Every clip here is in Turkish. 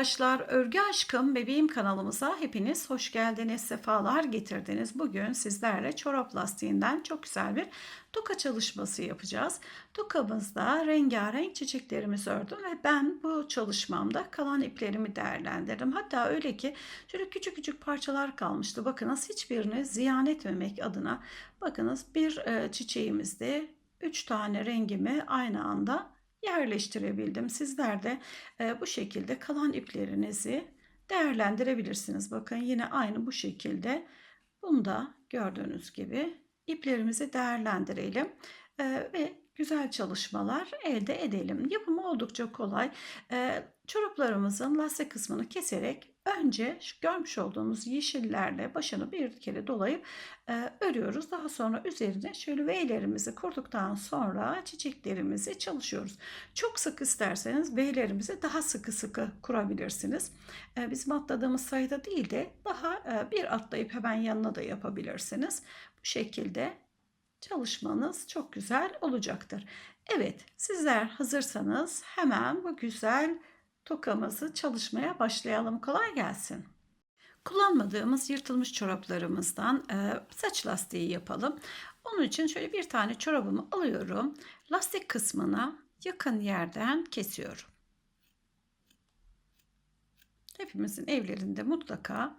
arkadaşlar, Örgü Aşkım Bebeğim kanalımıza hepiniz hoş geldiniz, sefalar getirdiniz. Bugün sizlerle çorap lastiğinden çok güzel bir toka çalışması yapacağız. Tokamızda rengarenk çiçeklerimizi ördüm ve ben bu çalışmamda kalan iplerimi değerlendirdim. Hatta öyle ki şöyle küçük küçük parçalar kalmıştı. Bakınız hiçbirini ziyan etmemek adına bakınız bir e, çiçeğimizde 3 tane rengimi aynı anda yerleştirebildim. Sizler de e, bu şekilde kalan iplerinizi değerlendirebilirsiniz. Bakın yine aynı bu şekilde. Bunda gördüğünüz gibi iplerimizi değerlendirelim e, ve güzel çalışmalar elde edelim. Yapımı oldukça kolay. E, çoraplarımızın lastik kısmını keserek önce görmüş olduğunuz yeşillerle başını bir kere dolayıp e, örüyoruz. Daha sonra üzerine şöyle V'lerimizi kurduktan sonra çiçeklerimizi çalışıyoruz. Çok sık isterseniz V'lerimizi daha sıkı sıkı kurabilirsiniz. E, bizim atladığımız sayıda değil de daha e, bir atlayıp hemen yanına da yapabilirsiniz. Bu şekilde çalışmanız çok güzel olacaktır. Evet sizler hazırsanız hemen bu güzel tokamızı çalışmaya başlayalım. Kolay gelsin. Kullanmadığımız yırtılmış çoraplarımızdan e, saç lastiği yapalım. Onun için şöyle bir tane çorabımı alıyorum. Lastik kısmına yakın yerden kesiyorum. Hepimizin evlerinde mutlaka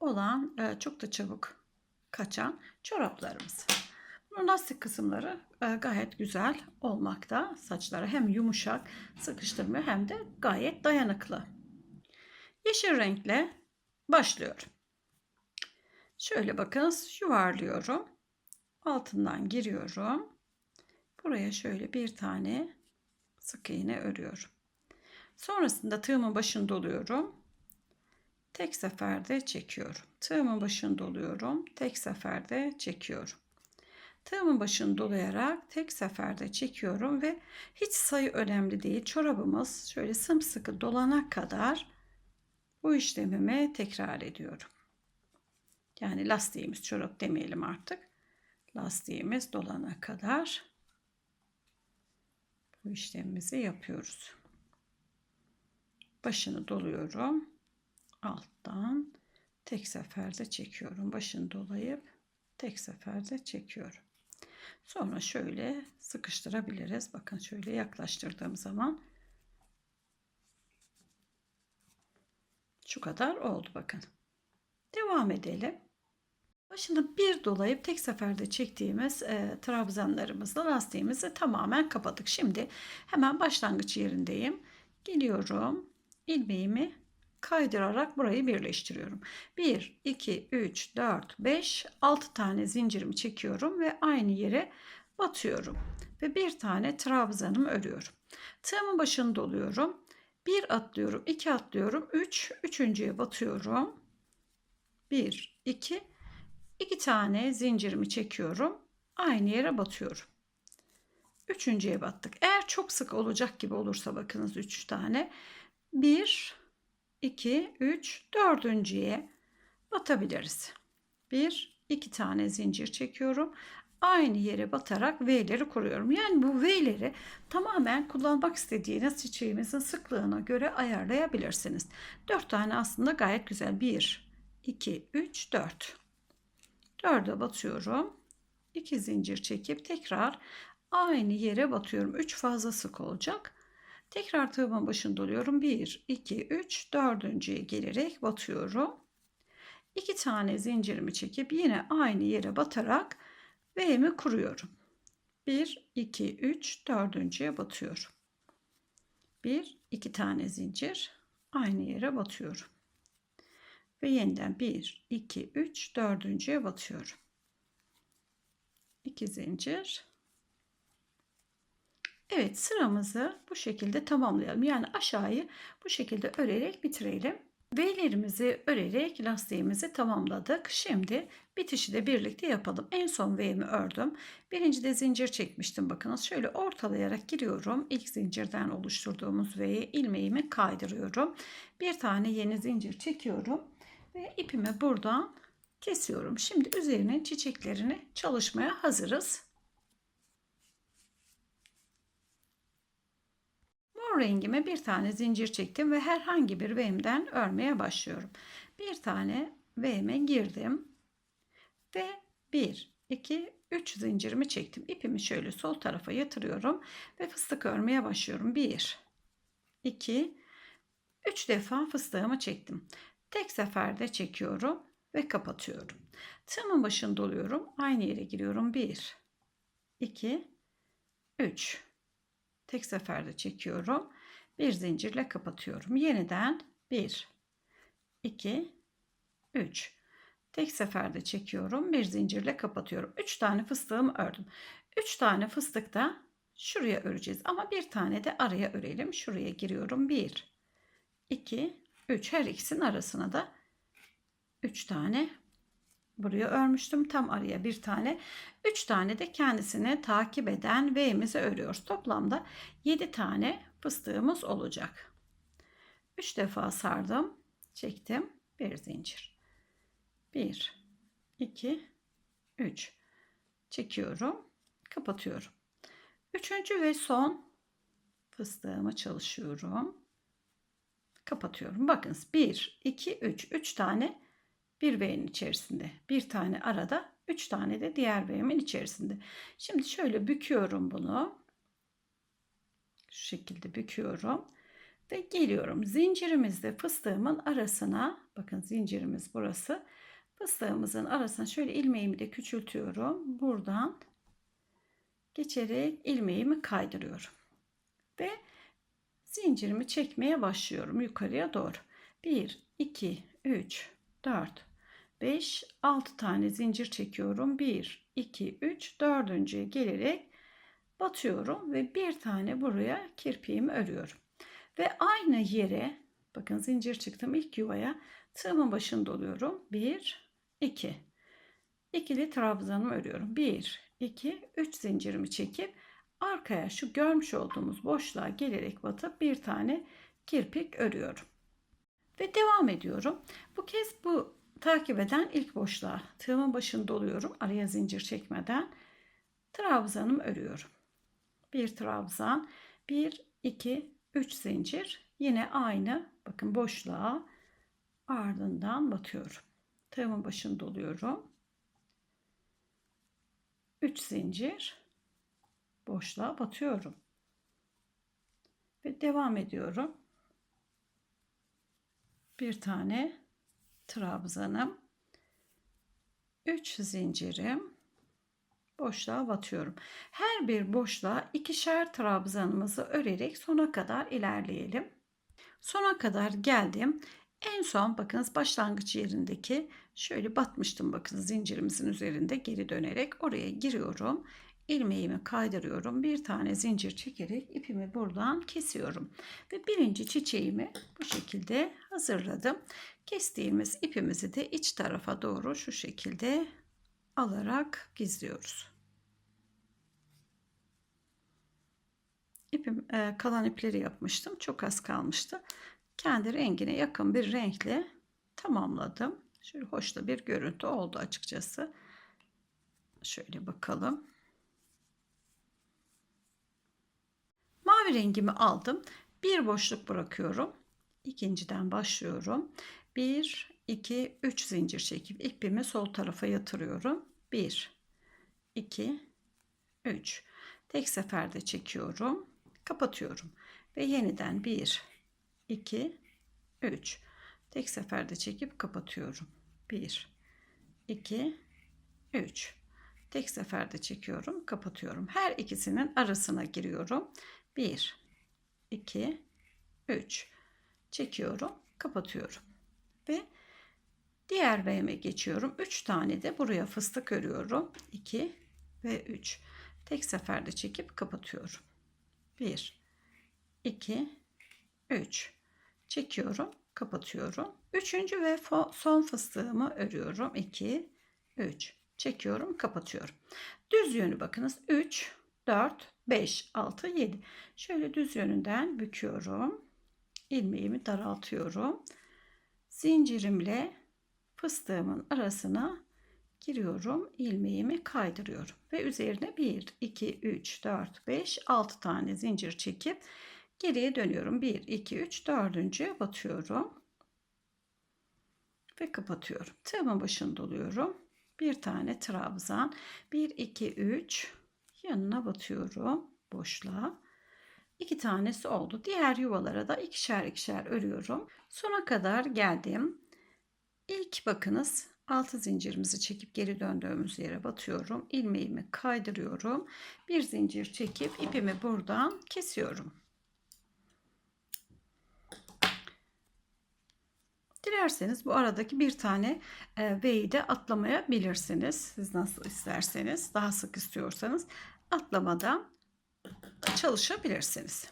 olan e, çok da çabuk kaçan çoraplarımız. Lastik kısımları e, gayet güzel olmakta. Saçlara hem yumuşak sıkıştırmıyor hem de gayet dayanıklı. Yeşil renkle başlıyorum. Şöyle bakınız yuvarlıyorum. Altından giriyorum. Buraya şöyle bir tane sık iğne örüyorum. Sonrasında tığımın başını doluyorum. Tek seferde çekiyorum. Tığımın başını doluyorum. Tek seferde çekiyorum. Tığımın başını dolayarak tek seferde çekiyorum ve hiç sayı önemli değil. Çorabımız şöyle sımsıkı dolana kadar bu işlemimi tekrar ediyorum. Yani lastiğimiz çorap demeyelim artık. Lastiğimiz dolana kadar bu işlemimizi yapıyoruz. Başını doluyorum. Alttan tek seferde çekiyorum. Başını dolayıp tek seferde çekiyorum. Sonra şöyle sıkıştırabiliriz. Bakın şöyle yaklaştırdığım zaman şu kadar oldu bakın. Devam edelim. Başını bir dolayıp tek seferde çektiğimiz e, trabzanlarımızla lastiğimizi tamamen kapadık. Şimdi hemen başlangıç yerindeyim. Geliyorum. ilmeğimi kaydırarak burayı birleştiriyorum. 1, 2, 3, 4, 5, 6 tane zincirimi çekiyorum ve aynı yere batıyorum. Ve bir tane trabzanımı örüyorum. Tığımın başını doluyorum. 1 atlıyorum, 2 atlıyorum, 3, üçüncüye batıyorum. 1, 2, 2 tane zincirimi çekiyorum. Aynı yere batıyorum. Üçüncüye battık. Eğer çok sık olacak gibi olursa bakınız 3 tane. 1, 2, 3, dördüncüye batabiliriz. 1, 2 tane zincir çekiyorum. Aynı yere batarak V'leri kuruyorum. Yani bu V'leri tamamen kullanmak istediğiniz çiçeğimizin sıklığına göre ayarlayabilirsiniz. 4 tane aslında gayet güzel. 1, 2, 3, 4. 4'e batıyorum. 2 zincir çekip tekrar aynı yere batıyorum. 3 fazla sık olacak. Tekrar tığımın başını doluyorum. 1, 2, 3, dördüncüye gelerek batıyorum. 2 tane zincirimi çekip yine aynı yere batarak V'mi kuruyorum. 1, 2, 3, dördüncüye batıyorum. 1, 2 tane zincir aynı yere batıyorum. Ve yeniden 1, 2, 3, dördüncüye batıyorum. 2 zincir Evet sıramızı bu şekilde tamamlayalım. Yani aşağıyı bu şekilde örerek bitirelim. V'lerimizi örerek lastiğimizi tamamladık. Şimdi bitişi de birlikte yapalım. En son V'mi ördüm. Birinci de zincir çekmiştim. Bakınız şöyle ortalayarak giriyorum. İlk zincirden oluşturduğumuz V'ye ilmeğimi kaydırıyorum. Bir tane yeni zincir çekiyorum. Ve ipimi buradan kesiyorum. Şimdi üzerine çiçeklerini çalışmaya hazırız. Mor rengime bir tane zincir çektim ve herhangi bir v'mden örmeye başlıyorum. Bir tane v'me girdim ve 1, 2, 3 zincirimi çektim. İpimi şöyle sol tarafa yatırıyorum ve fıstık örmeye başlıyorum. 1, 2, 3 defa fıstığımı çektim. Tek seferde çekiyorum ve kapatıyorum. Tığımın başını doluyorum. Aynı yere giriyorum. 1, 2, 3. Tek seferde çekiyorum. Bir zincirle kapatıyorum. Yeniden 1, 2, 3. Tek seferde çekiyorum. Bir zincirle kapatıyorum. 3 tane fıstığımı ördüm. 3 tane fıstık da şuraya öreceğiz. Ama bir tane de araya örelim. Şuraya giriyorum. 1, 2, 3. Her ikisinin arasına da 3 tane buraya örmüştüm. Tam araya bir tane. 3 tane de kendisini takip eden V'mizi örüyoruz. Toplamda 7 tane fıstığımız olacak. 3 defa sardım. Çektim. Bir zincir. 1 2 3 çekiyorum. Kapatıyorum. Üçüncü ve son fıstığımı çalışıyorum. Kapatıyorum. Bakın 1 2 3 3 tane bir V'nin içerisinde. Bir tane arada, üç tane de diğer V'min içerisinde. Şimdi şöyle büküyorum bunu. Şu şekilde büküyorum. Ve geliyorum. Zincirimizde fıstığımın arasına, bakın zincirimiz burası. Fıstığımızın arasına şöyle ilmeğimi de küçültüyorum. Buradan geçerek ilmeğimi kaydırıyorum. Ve zincirimi çekmeye başlıyorum yukarıya doğru. 1, 2, 3, 4, 5, 6 tane zincir çekiyorum. 1, 2, 3, dördüncüye gelerek batıyorum ve bir tane buraya kirpiğimi örüyorum. Ve aynı yere bakın zincir çıktım ilk yuvaya tığımın başını doluyorum. 1, 2. İkili trabzanımı örüyorum. 1, 2, 3 zincirimi çekip arkaya şu görmüş olduğumuz boşluğa gelerek batıp bir tane kirpik örüyorum. Ve devam ediyorum. Bu kez bu takip eden ilk boşluğa tığımın başını doluyorum. Araya zincir çekmeden trabzanımı örüyorum. Bir trabzan, 1, 2, 3 zincir. Yine aynı bakın boşluğa ardından batıyorum. Tığımın başını doluyorum. 3 zincir boşluğa batıyorum. Ve devam ediyorum bir tane trabzanım 3 zincirim boşluğa batıyorum. Her bir boşluğa ikişer trabzanımızı örerek sona kadar ilerleyelim. Sona kadar geldim. En son bakınız başlangıç yerindeki şöyle batmıştım bakın zincirimizin üzerinde geri dönerek oraya giriyorum ilmeğimi kaydırıyorum. Bir tane zincir çekerek ipimi buradan kesiyorum. Ve birinci çiçeğimi bu şekilde hazırladım. Kestiğimiz ipimizi de iç tarafa doğru şu şekilde alarak gizliyoruz. İpim e, kalan ipleri yapmıştım. Çok az kalmıştı. Kendi rengine yakın bir renkle tamamladım. Şöyle hoş da bir görüntü oldu açıkçası. Şöyle bakalım. Mavi rengimi aldım. Bir boşluk bırakıyorum. İkinciden başlıyorum. 1, 2, 3 zincir çekip ipimi sol tarafa yatırıyorum. 1, 2, 3. Tek seferde çekiyorum. Kapatıyorum. Ve yeniden 1, 2, 3. Tek seferde çekip kapatıyorum. 1, 2, 3. Tek seferde çekiyorum, kapatıyorum. Her ikisinin arasına giriyorum. 1 2 3 çekiyorum kapatıyorum. Ve diğer V'me geçiyorum. 3 tane de buraya fıstık örüyorum. 2 ve 3 tek seferde çekip kapatıyorum. 1 2 3 çekiyorum kapatıyorum. Üçüncü ve son fıstığımı örüyorum. 2 3 çekiyorum kapatıyorum. Düz yönü bakınız. 3 4 5, 6, 7. Şöyle düz yönünden büküyorum. ilmeğimi daraltıyorum. Zincirimle fıstığımın arasına giriyorum. ilmeğimi kaydırıyorum. Ve üzerine 1, 2, 3, 4, 5, 6 tane zincir çekip Geriye dönüyorum. 1, 2, 3, dördüncüye batıyorum. Ve kapatıyorum. Tığımın başını doluyorum. Bir tane trabzan. 1, 2, 3 yanına batıyorum. Boşluğa. İki tanesi oldu. Diğer yuvalara da ikişer ikişer örüyorum. Sona kadar geldim. İlk bakınız altı zincirimizi çekip geri döndüğümüz yere batıyorum. İlmeğimi kaydırıyorum. Bir zincir çekip ipimi buradan kesiyorum. Dilerseniz bu aradaki bir tane e, V'yi de atlamayabilirsiniz. Siz nasıl isterseniz, daha sık istiyorsanız atlamadan çalışabilirsiniz.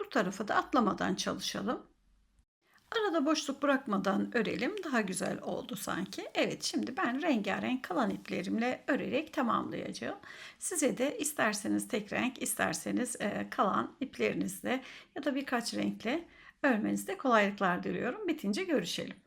Bu tarafa da atlamadan çalışalım. Arada boşluk bırakmadan örelim. Daha güzel oldu sanki. Evet şimdi ben rengarenk kalan iplerimle örerek tamamlayacağım. Size de isterseniz tek renk isterseniz e, kalan iplerinizle ya da birkaç renkle örmenizde kolaylıklar diliyorum. Bitince görüşelim.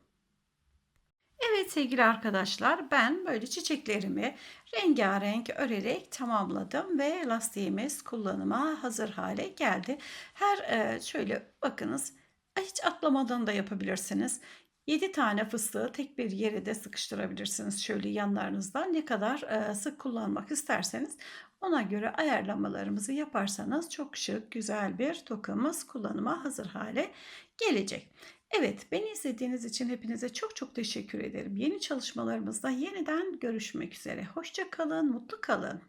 Evet sevgili arkadaşlar ben böyle çiçeklerimi rengarenk örerek tamamladım ve lastiğimiz kullanıma hazır hale geldi. Her e, şöyle bakınız hiç atlamadan da yapabilirsiniz. 7 tane fıstığı tek bir yere de sıkıştırabilirsiniz şöyle yanlarınızda. Ne kadar e, sık kullanmak isterseniz ona göre ayarlamalarımızı yaparsanız çok şık güzel bir tokamız kullanıma hazır hale gelecek. Evet, beni izlediğiniz için hepinize çok çok teşekkür ederim. Yeni çalışmalarımızda yeniden görüşmek üzere. Hoşça kalın, mutlu kalın.